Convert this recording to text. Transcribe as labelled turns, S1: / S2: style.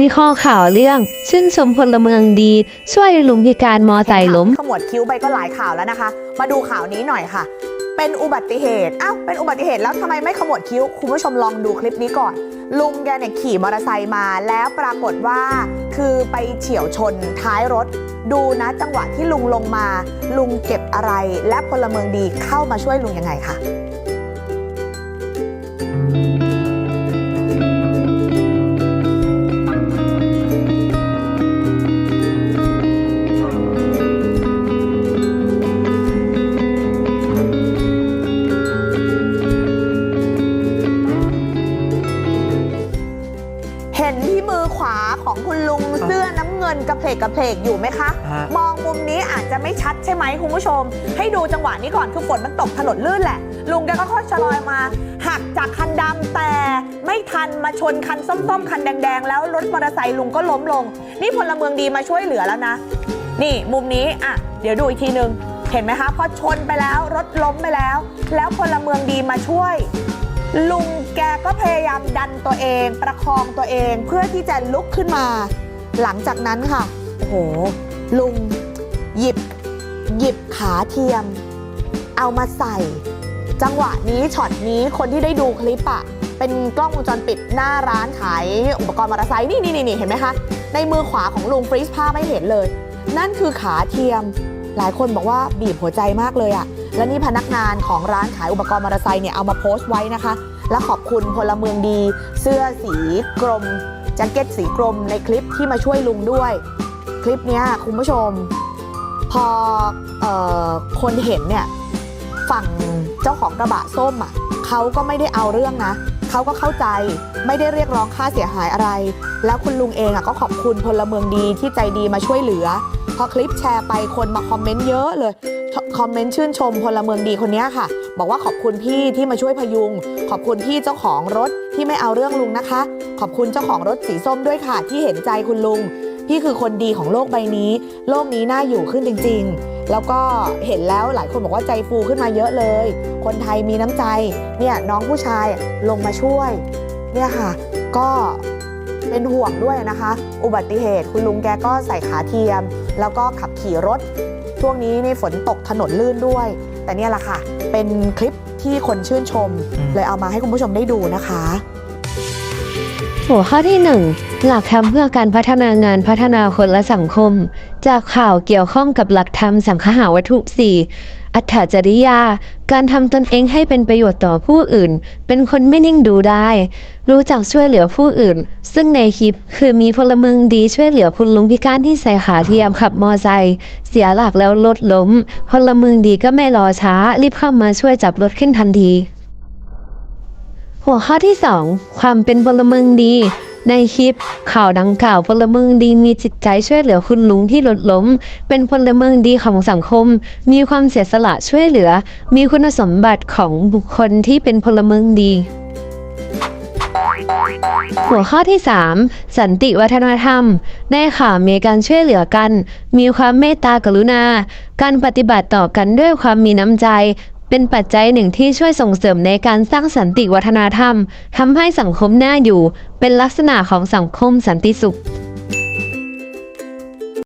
S1: มีข้อข่าวเรื่อง ชื่นชมพลเมืองดี ช่วยลุงพิการมอไซค์ล้ม
S2: ขมวดคิ้วไปก็หลายข่าวแล้วนะคะ มาดูข่าวนี้หน่อยค่ะ เป็นอุบัติเหตุอ้าวเป็นอุบัติเหตุแล้วทำไมไม่ขมวดคิ้ว คุณผู้ชมลองดูคลิปนี้ก่อน ลุงแกเนี่ยขี่มอเตอร์ไซค์มาแล้วปรากฏว่า คือไปเฉียวชนท้ายรถ ดูนะจังหวะที่ลุงลงมา ลุงเก็บอะไร และพลเมืองดีเข้ามาช่วยลุงยังไงค่ะ เห็นที่มือขวาของคุณลุงเสื้อน้ำเงินกระเพกกระเพกอยู่ไหมคะ
S3: ฮะ
S2: มองมุมนี้อาจจะไม่ชัดใช่ไหมคุณผู้ชม ให้ดูจังหวะนี้ก่อนคือฝนมันตกถนนลื่นแหละ ลุงแกก็ค่อยชะลอยมา หักจากคันดำแต่ไม่ทันมาชนคันส้มๆ คันแดงๆ แล้วรถมอเตอร์ไซค์ลุงก็ล้มลง นี่พลเมืองดีมาช่วยเหลือแล้วนะ นี่มุมนี้อะเดี๋ยวดูอีกทีนึง เห็นไหมคะพอชนไปแล้วรถล้มไปแล้ว แล้วพลเมืองดีมาช่วย ลุงแกก็พยายามดันตัวเองประคองตัวเองเพื่อที่จะลุกขึ้นมา หลังจากนั้นค่ะโอ้โหลุงหยิบ หยิบขาเทียม เอามาใส่ จังหวะนี้ช็อตนี้คนที่ได้ดูคลิปอะเป็นกล้องวงจรปิดหน้าร้านขายอุปกรณ์มอเตอร์ไซค์นี่นี่นี่เห็นไหมคะในมือขวาของลุงฟรีซภาพไม่เห็นเลย นั่นคือขาเทียม หลายคนบอกว่าบีบหัวใจมากเลยอะ และนี่พนักงานของร้านขายอุปกรณ์มอเตอร์ไซค์เนี่ยเอามาโพสต์ไว้นะคะ และขอบคุณพลเมืองดี เสื้อสีกรมแจ็คเก็ตสีกรมในคลิปที่มาช่วยลุงด้วย คลิปนี้คุณผู้ชม พอออคนเห็นเนี่ยฝั่งเจ้าของกระบะส้มอะเขาก็ไม่ได้เอาเรื่องนะเขาก็เข้าใจไม่ได้เรียกร้องค่าเสียหายอะไร แล้วคุณลุงเองอะก็ขอบคุณพลเมืองดีที่ใจดีมาช่วยเหลือ พอคลิปแชร์ไปคนมาคอมเมนต์เยอะเลย คอมเมนต์ชื่นชมพลเมืองดีคนนี้ค่ะ บอกว่าขอบคุณพี่ที่มาช่วยพยุง ขอบคุณพี่เจ้าของรถที่ไม่เอาเรื่องลุงนะคะ ขอบคุณเจ้าของรถสีส้มด้วยค่ะ ที่เห็นใจคุณลุง พี่คือคนดีของโลกใบนี้ โลกนี้น่าอยู่ขึ้นจริง ๆ แล้วก็เห็นแล้วหลายคนบอกว่าใจฟูขึ้นมาเยอะเลย คนไทยมีน้ำใจเนี่ยน้องผู้ชายลงมาช่วยเนี่ยค่ะ ก็เป็นห่วงด้วยนะคะ อุบัติเหตุคุณลุงแกก็ใส่ขาเทียม แล้วก็ขับขี่รถ ช่วงนี้นี่ฝนตกถนนลื่นด้วย แต่เนี่ยแหละค่ะ เป็นคลิปที่คนชื่นชม
S3: อืม
S2: เลยเอามาให้คุณผู้ชมได้ดูนะคะ
S1: หัวข้อที่ 1 หลักธรรมเพื่อการพัฒนางานพัฒนาคนและสังคม จากข่าวเกี่ยวข้องกับหลักธรรมสังคหาวัตถุ4อัตถจริยา การทำตนเองให้เป็นประโยชน์ต่อผู้อื่น เป็นคนไม่นิ่งดูได้ รู้จักช่วยเหลือผู้อื่น ซึ่งในคลิปคือมีพลเมืองดีช่วยเหลือคุณลุงพิการที่ใส่ขาเทียมขับมอไซค์เสียหลักแล้วรถล้ม พลเมืองดีก็ไม่รอช้า รีบเข้ามาช่วยจับรถขึ้นทันที หัวข้อที่ 2 ความเป็นพลเมืองดี ในคลิป ข่าวดังกล่าวพลเมืองดีมีจิตใจช่วยเหลือคุณลุงที่รถล้ม เป็นพลเมืองดีของสังคม มีความเสียสละช่วยเหลือ มีคุณสมบัติของบุคคลที่เป็นพลเมืองดีหัวข้อที่ 3 สันติวัฒนธรรม ในข่าวมีการช่วยเหลือกัน มีความเมตตากรุณา การปฏิบัติต่อกันด้วยความมีน้ำใจ เป็นปัจจัยหนึ่งที่ช่วยส่งเสริมในการสร้างสันติวัฒนธรรมทำให้สังคมน่าอยู่ เป็นลักษณะของสังคมสันติสุข